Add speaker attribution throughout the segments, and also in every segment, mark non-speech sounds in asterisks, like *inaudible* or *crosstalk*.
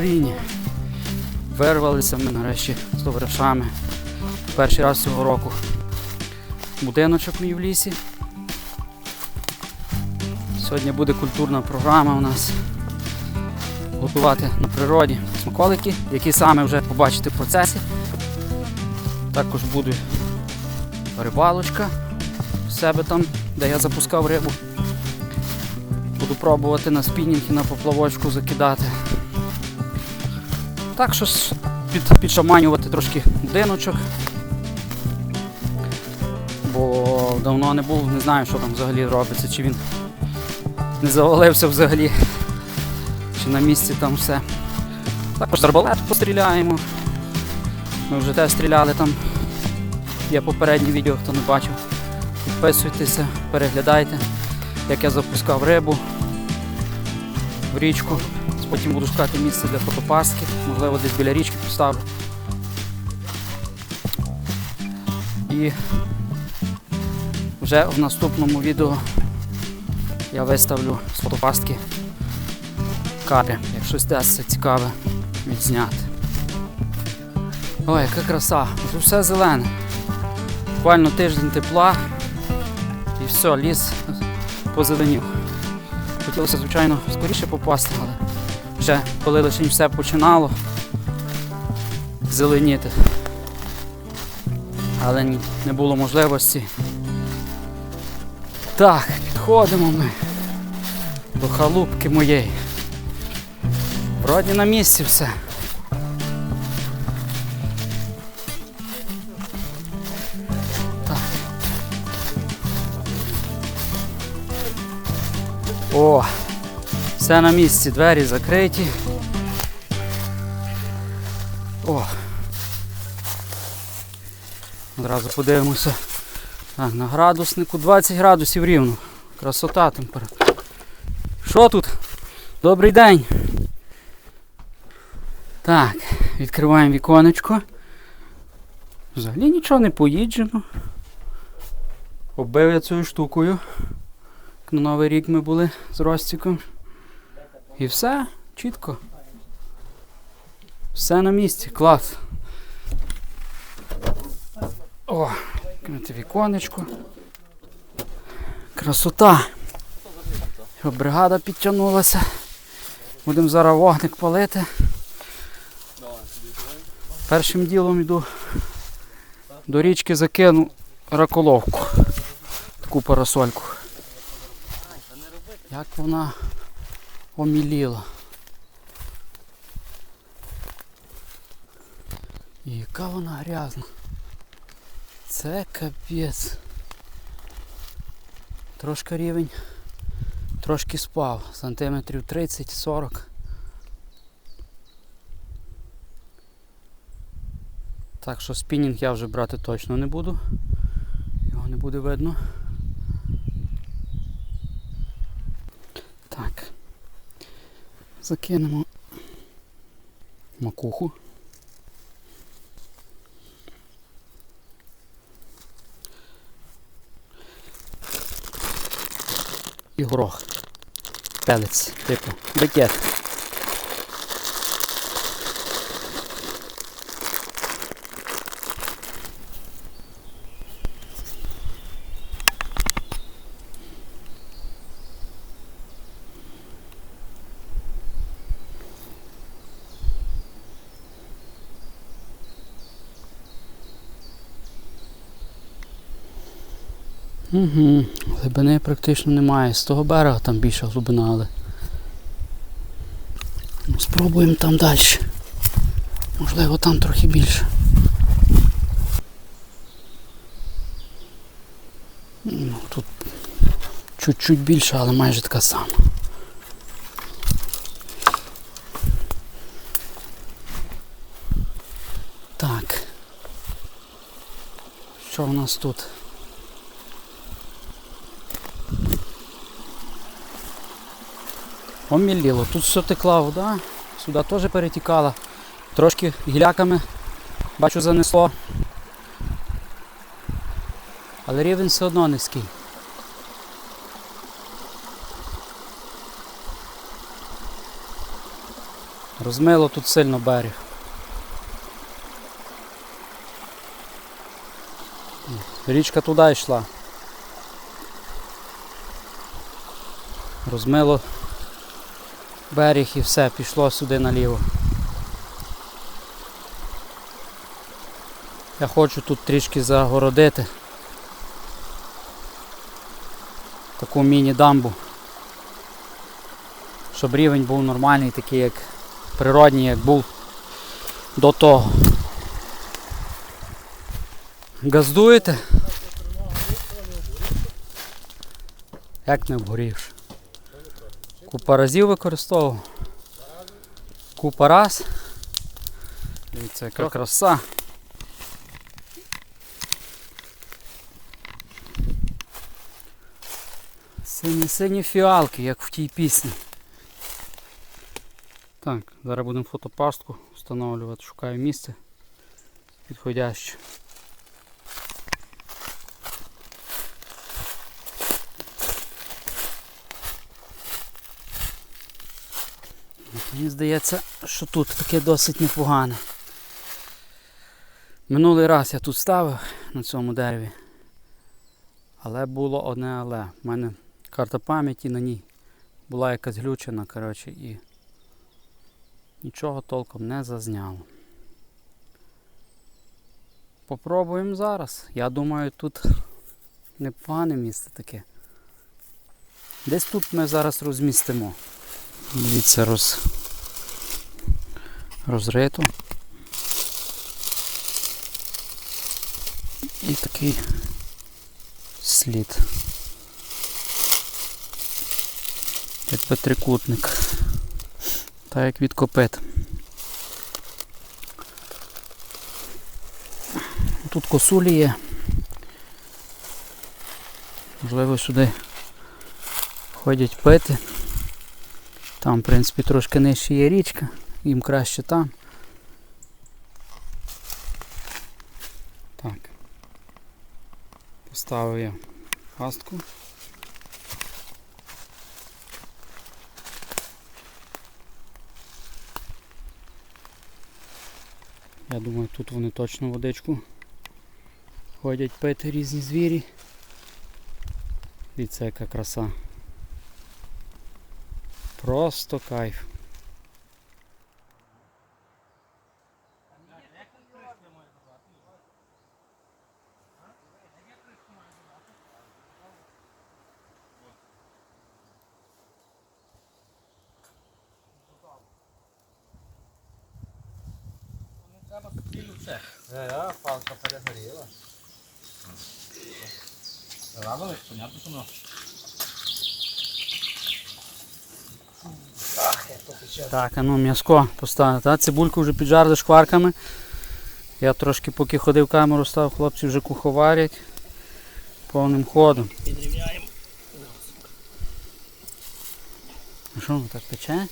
Speaker 1: Україні. Вирвалися ми нарешті з товаришами. Перший раз цього року. Будиночок мій в лісі. Сьогодні буде культурна програма у нас. Готувати на природі смаколики, які саме вже побачите в процесі. Також буде рибалочка в себе там, де я запускав рибу. Буду пробувати на спінінг і на поплавочку закидати. Так що під, підшаманювати трошки будиночок. Бо давно не був, не знаю, що там взагалі робиться, чи він не завалився взагалі, чи на місці там все. Також арбалет постріляємо. Ми вже теж стріляли там. Є попереднє відео, хто не бачив. Підписуйтеся, переглядайте, як я запускав рибу в річку. Потім буду шукати місце для фотопастки, можливо, десь біля річки поставлю. І вже в наступному відео я виставлю з фотопастки кадри, як щось дасться цікаве відзняти. Ой, яка краса! Тут все зелене. Буквально тиждень тепла і все, ліс позеленів. Хотілося, звичайно, скоріше попасти, але вже коли лише все починало зеленіти. Але не було можливості. Так, підходимо ми до халупки моєї. Вроді на місці все. Так. О, все на місці, двері закриті. О. Одразу подивимося. Так, на градуснику 20 градусів рівно. Красота температура. Що тут? Добрий день. Так, відкриваємо віконечко. Взагалі нічого не поїджено. Оббив я цією штукою. На Новий рік ми були з Ростіком. І все, чітко. Все на місці, клас. О, відкрити віконечко. Красота. Його бригада підтягнулася. Будемо зараз вогник палити. Першим ділом йду до річки закину раколовку. Таку парасольку. Як вона оміліла. І яка вона грязна. Це капець. Трошки рівень трошки спав, сантиметрів 30-40. Так що спінінг я вже брати точно не буду. Його не буде видно. Так. Закинемо макуху. І горох. Пелець, типу, бикет. Угу. Глибини практично немає. З того берега там більша глибина, але. Ну, спробуємо там далі. Можливо там трохи більше. Ну, тут чуть-чуть більше, але майже така сама. Так. Що у нас тут? Оміліло. Тут все текла вода, сюди теж перетікала. Трошки гіляками, бачу, занесло. Але рівень все одно низький. Розмило тут сильно берег. Річка туди йшла. Розмило берег і все, пішло сюди наліво. Я хочу тут трішки загородити таку міні-дамбу, щоб рівень був нормальний, такий як природній, як був до того. Газдуєте? Як не обгорівши? Купа разів використовував. Купа раз. Дивіться, яка краса. Сині сині фіалки, як в тій пісні. Так, зараз будемо фотопастку встановлювати, шукаю місце підходяще. Мені здається, що тут таке досить непогане. Минулий раз я тут ставив на цьому дереві. Але було одне але. У мене карта пам'яті на ній була якась глючена, коротше, і нічого толком не зазняло. Попробуємо зараз. Я думаю, тут непогане місце таке. Десь тут ми зараз розмістимо. Дивіться, роз... розрито. І такий слід. Якби трикутник. Так як від копит. Тут косулі є. Можливо сюди ходять пити. Там, в принципі, трошки нижче є річка, їм краще там. Так. Поставив я пастку. Я думаю, тут вони точно водичку ходять пити різні звірі. Дивіться, яка краса. Просто кайф.
Speaker 2: Е, палка перегоріла. Понятно, що воно. Ах, як то пече.
Speaker 1: Так, а ну м'яско поставити. А цибульку вже піджарили шкварками. Я трошки поки ходив камеру став, хлопці вже куховарять повним ходом.
Speaker 2: Підрівняємо.
Speaker 1: А що воно так пече?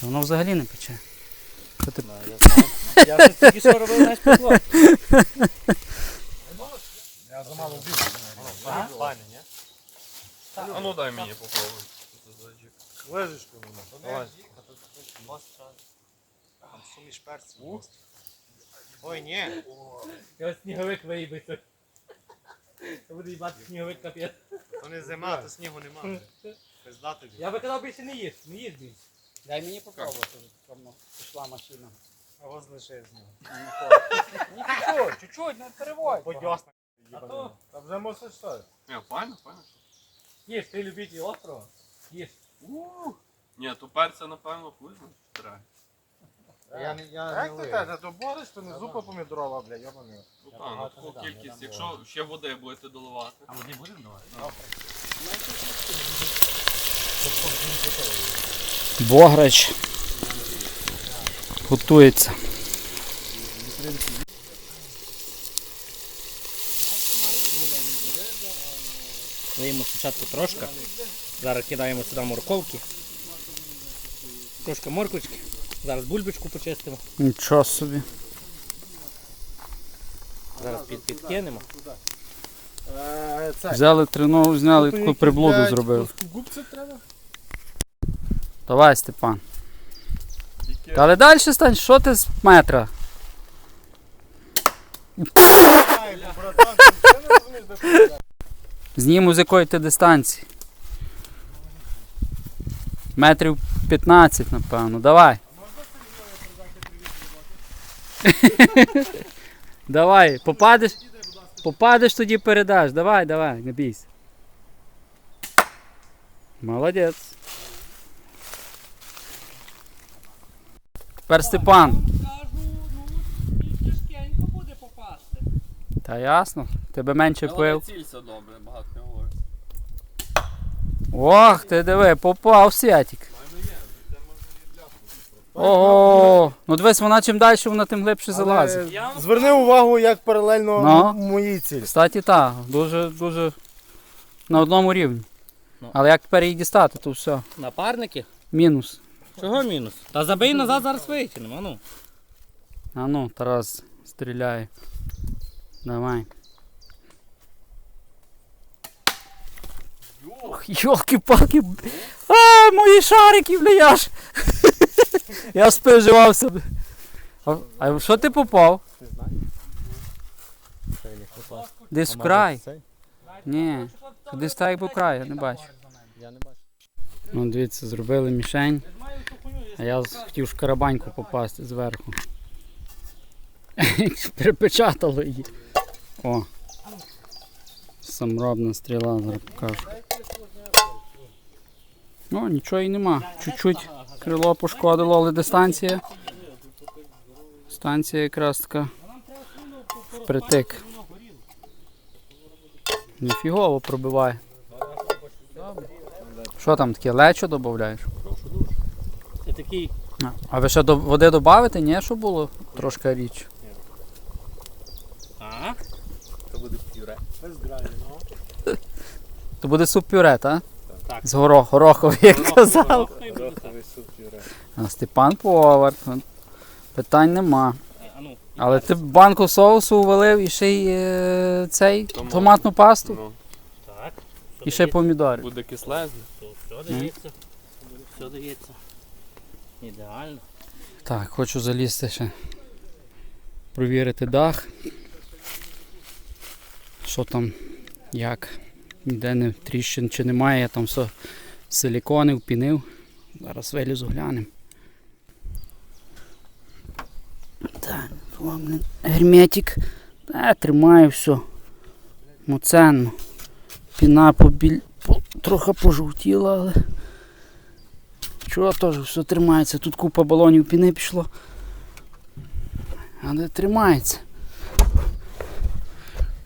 Speaker 1: Та воно взагалі не пече. Що ти...
Speaker 2: Я вже що робив на спекло. Я замало вбив. Пані, ні?
Speaker 3: А ну дай мені попробуй.
Speaker 2: Лежечку воно. Там суміш перців. Ой, ні.
Speaker 4: Я сніговик виїбиться. Це буде їбати сніговик капець.
Speaker 2: То не зима, то снігу нема. Пизда тобі.
Speaker 4: Я би казав більше не їсть, не їсть більше.
Speaker 1: Дай мені попробувати, пішла машина.
Speaker 2: А вас лише з нього.
Speaker 1: Чуть-чуть, чуть-чуть, не переводь.
Speaker 2: Подьосна.
Speaker 4: А то
Speaker 2: Та вже мусиш що?
Speaker 3: Не, файно, файно.
Speaker 4: їж, ти любитель острова. Їж.
Speaker 3: Ні, то перця, напевно, хуй знає.
Speaker 2: Я не я Як ти кажеш, то бориш, то не зупа помідорова, бля, йобаний.
Speaker 3: Ну так, ну таку кількість, якщо ще води будете доливати.
Speaker 4: А води будемо давати?
Speaker 1: Бограч готується.
Speaker 4: Даємо спочатку трошки. Зараз кидаємо сюди морковки. Трошки морквочки. Зараз бульбочку почистимо.
Speaker 1: Нічого собі.
Speaker 4: Зараз під, підкинемо.
Speaker 1: Взяли трину, зняли таку приблуду зробили. Давай, Степан. Та але далі стань, що ти з метра? Зніму з якої ти дистанції. Метрів 15, напевно. Давай. *laughs* давай, попадеш. Попадеш, тоді передаш. Давай, давай, не бійся. Молодець. Тепер Степан.
Speaker 4: Ну, тяжкенько буде попасти.
Speaker 1: Та ясно. Тебе менше
Speaker 3: Але
Speaker 1: пив.
Speaker 3: цілься добре, багато не говорить.
Speaker 1: Ох, ти диви, попав святик. Ого, ну дивись, вона чим далі, вона тим глибше залазить.
Speaker 4: Я вам
Speaker 2: Зверни увагу, як паралельно
Speaker 1: Ну.
Speaker 2: м- моїй цілі.
Speaker 1: Кстати, так, дуже, дуже на одному рівні.
Speaker 4: Ну.
Speaker 1: Але як тепер її дістати, то все.
Speaker 4: Напарники?
Speaker 1: Мінус.
Speaker 4: Чого мінус? Та забий назад зараз витягнемо, а ну.
Speaker 1: А ну, Тарас, стріляє. Давай. Йолки-палки. А, мої шарики, бля, я ж. я споживався. А, а що ти попав? Десь в край. Ні. Десь так по краю, я не бачу.
Speaker 2: Я не бачу.
Speaker 1: Ну, дивіться, зробили мішень, а я хотів в шкарабаньку попасти зверху. *laughs* Припечатало її. О. Самробна стріла, зараз покажу. Ну, нічого і нема. Чуть-чуть крило пошкодило, але дистанція. Станція якраз така впритик. Ніфігово пробиває. Що там таке, лечо додаєш?
Speaker 4: Це такий.
Speaker 1: А ви ще до води додавите, ні, щоб було трошки річ.
Speaker 4: А?
Speaker 1: То буде суп пюре, так?
Speaker 4: Так.
Speaker 1: З горох, гороховий, як казав.
Speaker 4: Хай буде так.
Speaker 1: А Степан повар. ну, Питань нема.
Speaker 4: А ну,
Speaker 1: Але ти банку соусу ввалив і ще й е, цей
Speaker 3: Томат.
Speaker 1: томатну пасту,
Speaker 3: Ну.
Speaker 1: І ще й помідори.
Speaker 3: буде кислезне.
Speaker 4: Все дається. Все дається. Ідеально.
Speaker 1: Так, хочу залізти ще. Провірити дах. Що там, як. Ніде не тріщин чи немає, я там все силіконив, пінив. Зараз вилізу глянемо. Так, герметик. Та, тримаю все. Моценно. Піна побіль... по... трохи пожовтіла, але. Чого теж все тримається. Тут купа балонів піни пішло. Але тримається.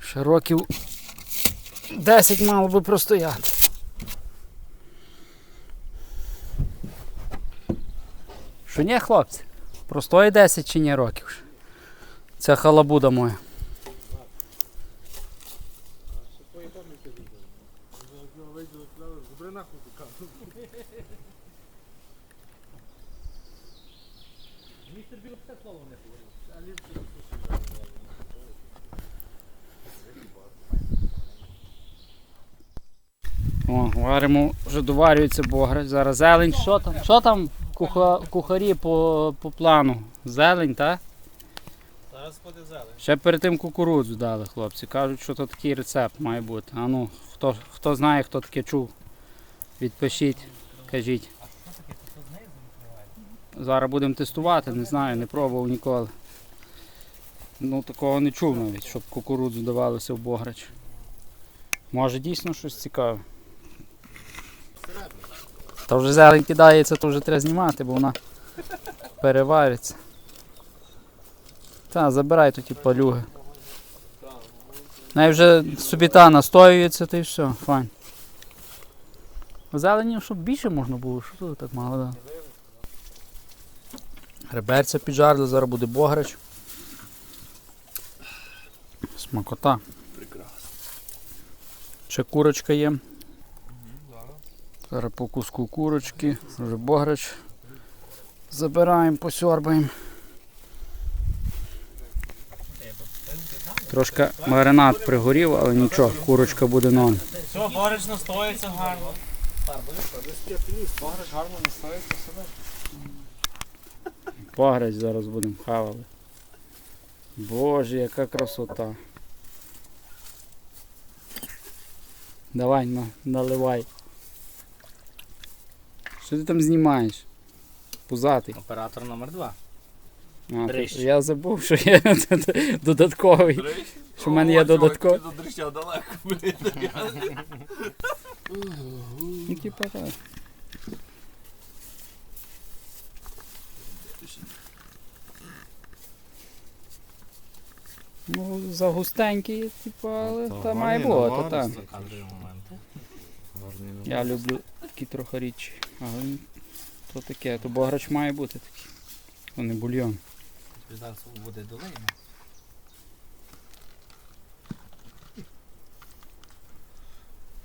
Speaker 1: Ще років 10 мало би простояти. Що ні, хлопці? Простоє 10 чи ні років? Це халабуда моя. О, варимо, вже доварюється бограч. Зараз зелень. Що там? Що там куха, кухарі по, по плану? Зелень, так?
Speaker 4: Зараз буде зелень.
Speaker 1: Ще перед тим кукурудзу дали хлопці. Кажуть, що то такий рецепт має бути. А ну, хто, хто знає, хто таке чув, відпишіть, кажіть. Зараз будемо тестувати, не знаю, не пробував ніколи. Ну такого не чув навіть, щоб кукурудзу давалося в бограч. Може дійсно щось цікаве. Та вже зелень кидається, то вже треба знімати, бо вона перевариться. Та, забирай ті палюги. Най вже собі та настоюється, то і все, файн. Зелені, щоб більше можна було, що тут так мало, да. Реберця піджарили, зараз буде бограч. Смакота.
Speaker 3: Прекрасно.
Speaker 1: Ще курочка є. Зараз по куску курочки, вже бограч. Забираємо, посьорбаємо. Трошки маринад пригорів, але нічого, курочка буде нон.
Speaker 4: Все, борич настоїться гарно.
Speaker 1: Погрець зараз будемо хавали. Боже, яка красота. Давай, на, наливай. Що ти там знімаєш? Пузатий.
Speaker 4: Оператор номер два.
Speaker 1: А,
Speaker 4: Дрищ.
Speaker 1: я забув, що є *laughs* додатковий. Що в мене є додатковий.
Speaker 3: До дрища далеко, блін.
Speaker 1: Ну, за густенький, типа, але
Speaker 2: Ну,
Speaker 1: та має бути, так. Я люблю такі трохи рідші. Але то таке, то бограч має бути такий. То не бульйон.
Speaker 4: Зараз буде долейно.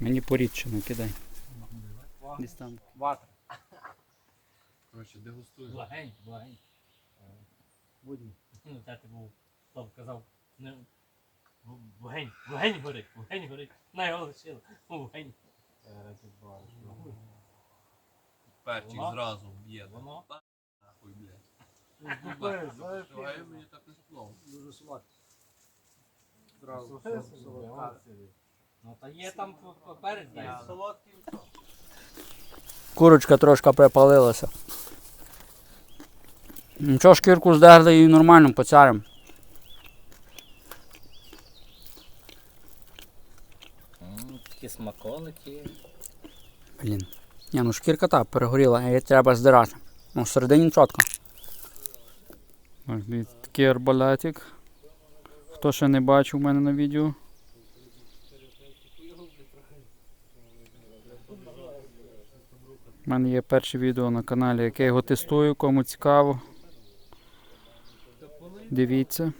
Speaker 1: Мені порідше накидай. Десь там.
Speaker 4: Ватер.
Speaker 3: Коротше, дегустуй.
Speaker 4: Благень, благень. Будь. Ну, це ти був, хто б казав, не... Вогень, вогень горить, вогень горить. На його лишили. Вогень.
Speaker 3: Перчик
Speaker 4: Воно?
Speaker 3: зразу б'є.
Speaker 4: Воно?
Speaker 3: Нахуй, блядь. Давай мені так не сплав.
Speaker 2: Дуже сладко.
Speaker 4: Ну та є там перець, є. Солодкий.
Speaker 1: Курочка трошки припалилася. Нічого, шкірку здерли і нормально поцярим.
Speaker 4: Смаколики.
Speaker 1: Блін. Ні, ну шкірка так перегоріла, її треба здирати. Ну, всередині чітко. Так, дивіться, такий арбалетик. Хто ще не бачив у мене на відео. У мене є перше відео на каналі, яке я його тестую, кому цікаво. Дивіться.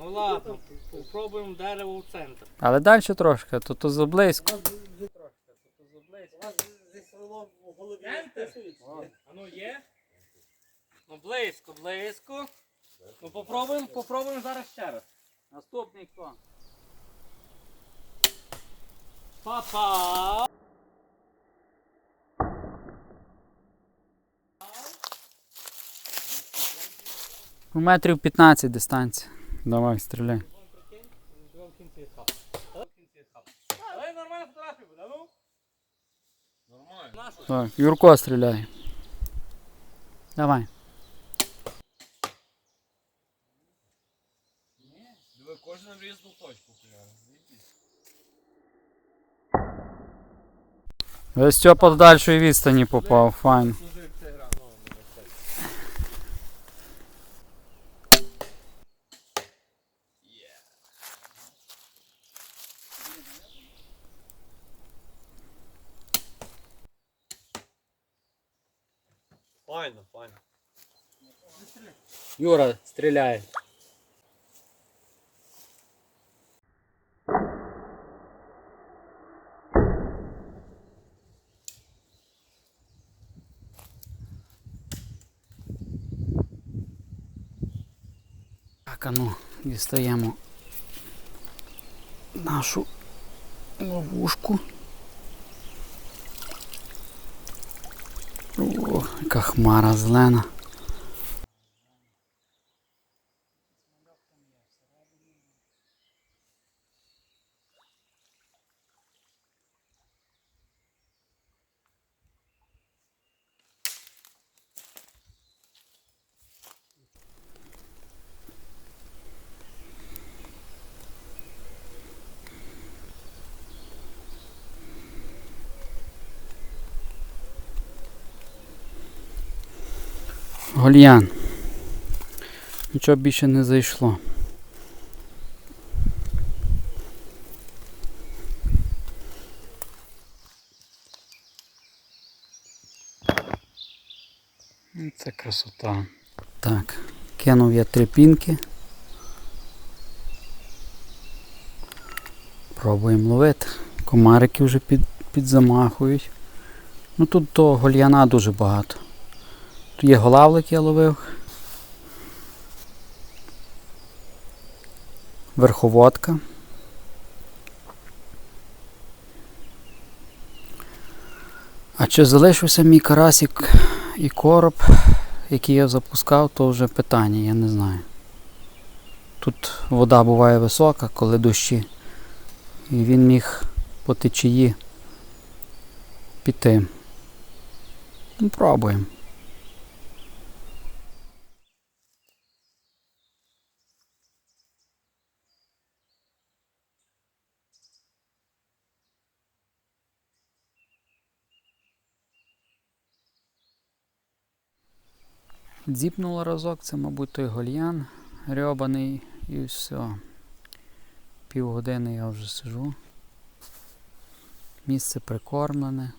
Speaker 4: Ну ладно, попробуємо дерево в центр.
Speaker 1: Але далі трошки, то то заблизько.
Speaker 4: А ну є? Ну близько, близько. Ну попробуємо, попробуємо зараз ще раз.
Speaker 1: Наступний хто?
Speaker 4: Папа!
Speaker 1: У метрів 15 дистанція. Давай, стріляй. Так, Юрко стріляє. Давай.
Speaker 3: Диви, кожен в різну точку хуяри.
Speaker 1: Ось Степа до дальшої відстані попав, файн. Юра стріляє. Так, а ну, дістаємо нашу ловушку. О, яка хмара зелена. Гольян. Нічого більше не зайшло. Ну, Це красота. Так, кинув я три пінки. Пробуємо ловити. Комарики вже під, підзамахують. Ну тут того гольяна дуже багато. Тут є голавлик я ловив. Верховодка. А чи залишився мій карасик, і короб, який я запускав, то вже питання, я не знаю. Тут вода буває висока, коли дощі. І він міг по течії піти. Ну, пробуємо. Дзіпнула разок, це, мабуть, той гольян рьобаний і все. Півгодини я вже сижу. Місце прикормлене.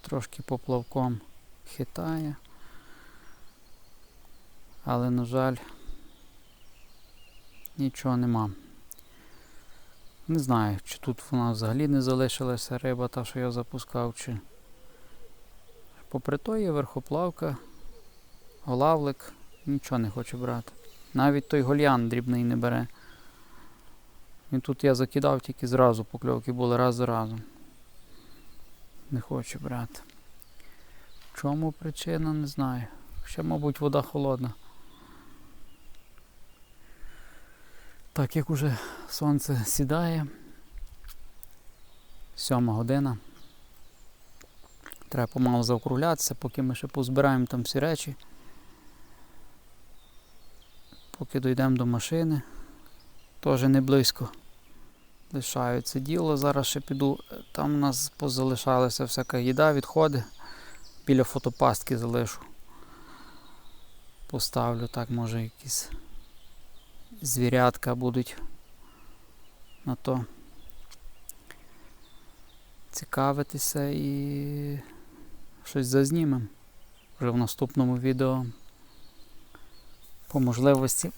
Speaker 1: Трошки поплавком хитає. Але, на жаль, нічого нема. Не знаю, чи тут вона взагалі не залишилася риба, та, що я запускав, чи. Попри то є верхоплавка, голавлик, нічого не хоче брати. Навіть той гольян дрібний не бере. Він тут я закидав, тільки зразу покльовки були раз за разом. Не хоче брати. Чому причина, не знаю. Ще, мабуть, вода холодна. Так як уже сонце сідає. Сьома година. Треба помалу заокруглятися, поки ми ще позбираємо там всі речі. Поки дійдемо до машини. Теж не близько. Лишаю діло. Зараз ще піду. Там у нас позалишалася всяка їда, відходи. Біля фотопастки залишу. Поставлю так, може якісь звірятка будуть на то цікавитися і щось зазнімемо вже в наступному відео по можливості.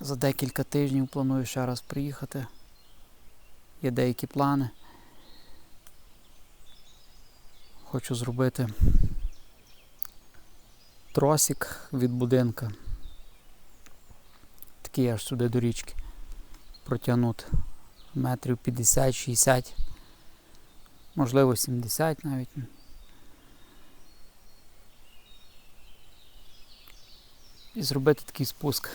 Speaker 1: За декілька тижнів планую ще раз приїхати. Є деякі плани. Хочу зробити тросик від будинка. Такий аж сюди до річки. Протягнути метрів 50-60, можливо 70 навіть. І зробити такий спуск.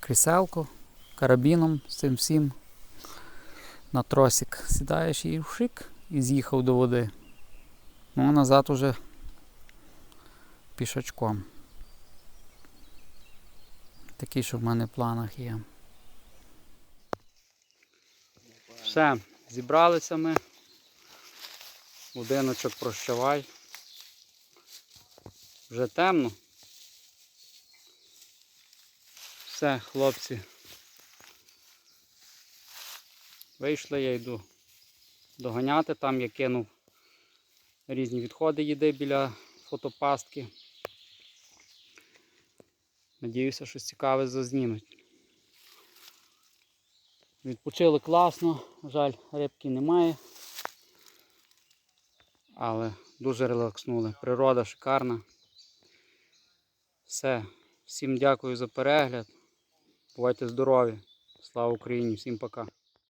Speaker 1: Кріселку, карабіном з цим всім. На тросик сідаєш і вшик і з'їхав до води. Ну а назад уже пішачком. Такий, що в мене в планах є. Все, зібралися ми. Будиночок прощавай. Вже темно. Все, хлопці. Вийшли, я йду доганяти. Там я кинув різні відходи їди біля фотопастки. Надіюся, щось цікаве зазнімуть. Відпочили класно, жаль, рибки немає. Але дуже релакснули. Природа шикарна. Все. Всім дякую за перегляд. Бувайте здорові. Слава Україні, всім пока.